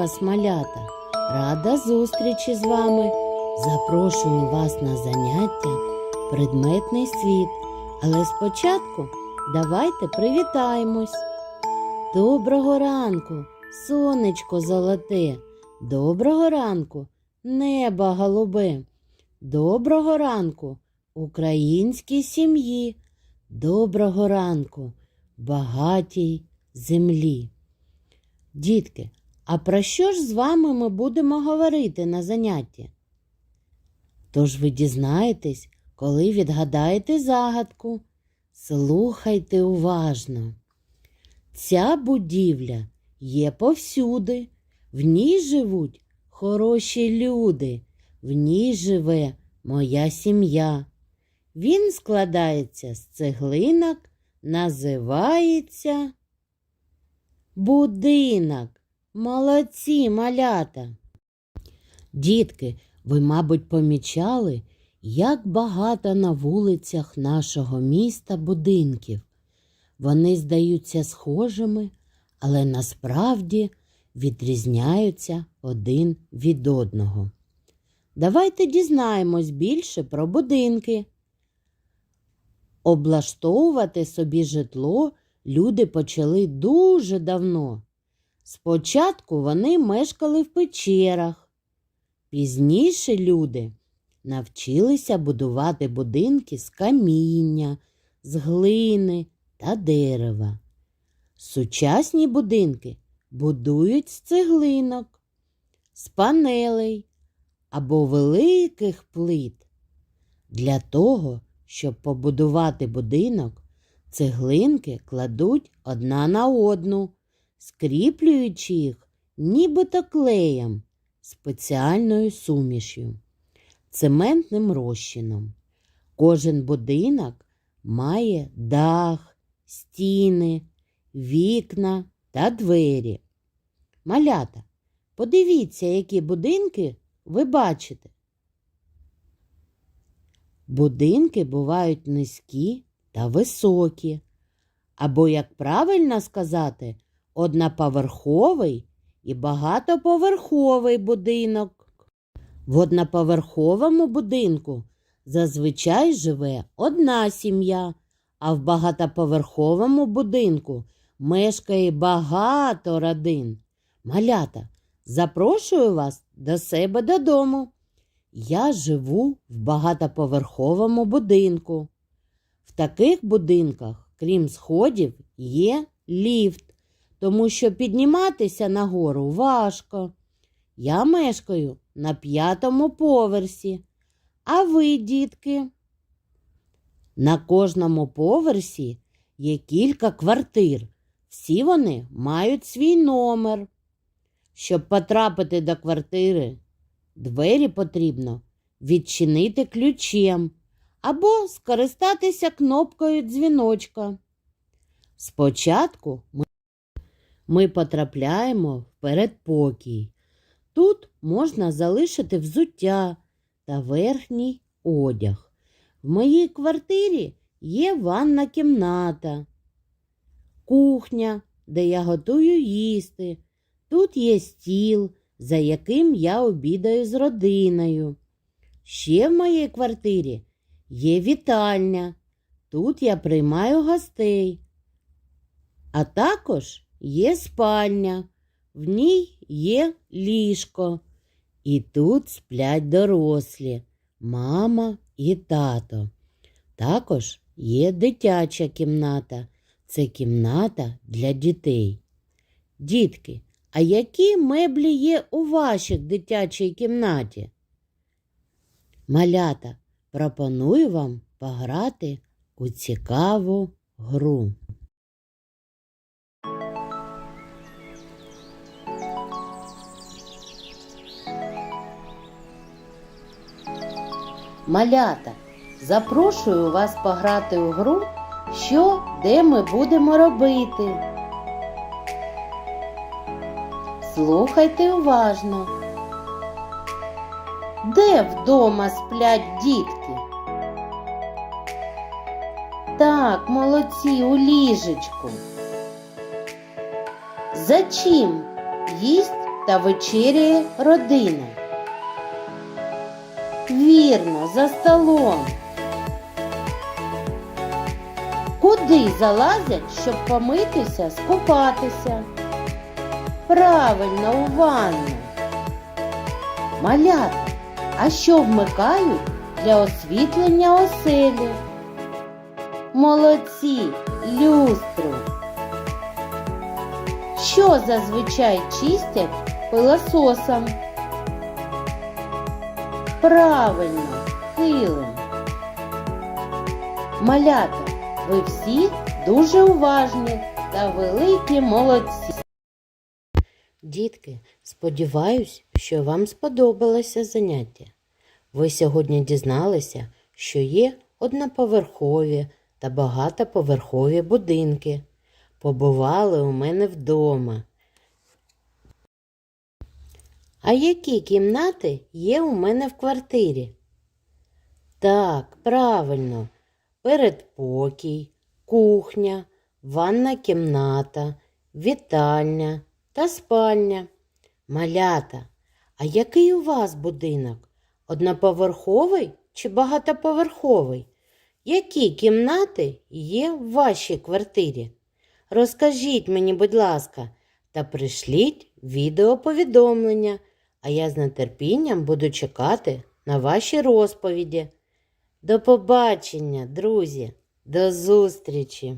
вас, малята! Рада зустрічі з вами. Запрошую вас на заняття Предметний світ. Але спочатку давайте привітаємось. Доброго ранку, сонечко золоте. Доброго ранку, небо голубе. Доброго ранку, українській сім'ї. Доброго ранку, багатій землі. Дітки, а про що ж з вами ми будемо говорити на занятті? Тож ви дізнаєтесь, коли відгадаєте загадку. Слухайте уважно. Ця будівля є повсюди, в ній живуть хороші люди, в ній живе моя сім'я. Він складається з цеглинок, називається будинок. Молодці, малята. Дітки, ви, мабуть, помічали, як багато на вулицях нашого міста будинків. Вони здаються схожими, але насправді відрізняються один від одного. Давайте дізнаємось більше про будинки. Облаштовувати собі житло люди почали дуже давно. Спочатку вони мешкали в печерах. Пізніше люди навчилися будувати будинки з каміння, з глини та дерева. Сучасні будинки будують з цеглинок, з панелей або великих плит. Для того, щоб побудувати будинок, цеглинки кладуть одна на одну, скріплюючи їх нібито клеєм, спеціальною сумішю, цементним розчином. Кожен будинок має дах, стіни, вікна та двері. Малята, подивіться, які будинки ви бачите. Будинки бувають низькі та високі, або, як правильно сказати, одноповерховий і багатоповерховий будинок. В одноповерховому будинку зазвичай живе одна сім'я, а в багатоповерховому будинку мешкає багато родин. Малята, запрошую вас до себе додому. Я живу в багатоповерховому будинку. В таких будинках, крім сходів, є ліфт, тому що підніматися нагору важко. Я мешкаю на п'ятому поверсі. А ви, дітки? На кожному поверсі є кілька квартир. Всі вони мають свій номер. Щоб потрапити до квартири, двері потрібно відчинити ключем або скористатися кнопкою дзвіночка. Спочатку ми, ми потрапляємо в передпокій. Тут можна залишити взуття та верхній одяг. В моїй квартирі є ванна кімната, кухня, де я готую їсти. Тут є стіл, за яким я обідаю з родиною. Ще в моїй квартирі є вітальня. Тут я приймаю гостей. А також є спальня, в ній є ліжко. І тут сплять дорослі, мама і тато. Також є дитяча кімната. Це кімната для дітей. Дітки, а які меблі є у вашій дитячій кімнаті? Малята, пропоную вам пограти у цікаву гру. Малята, запрошую вас пограти у гру, що де ми будемо робити. Слухайте уважно. Де вдома сплять дітки? Так, молодці у ліжечку. За чим їсть та вечеряє родина? Вірно, за столом. Куди залазять, щоб помитися, скупатися? Правильно, у ванну. Малята, а що вмикають для освітлення оселі? Молодці, люстру. Що зазвичай чистять пилососом? Правильно, килим. Малята, ви всі дуже уважні та великі молодці. Дітки, сподіваюсь, що вам сподобалося заняття. Ви сьогодні дізналися, що є одноповерхові та багатоповерхові будинки. Побували у мене вдома. А які кімнати є у мене в квартирі? Так, правильно, передпокій, кухня, ванна кімната, вітальня та спальня. Малята, а який у вас будинок? Одноповерховий чи багатоповерховий? Які кімнати є в вашій квартирі? Розкажіть мені, будь ласка, та пришліть відеоповідомлення, а я з нетерпінням буду чекати на ваші розповіді. До побачення, друзі, до зустрічі!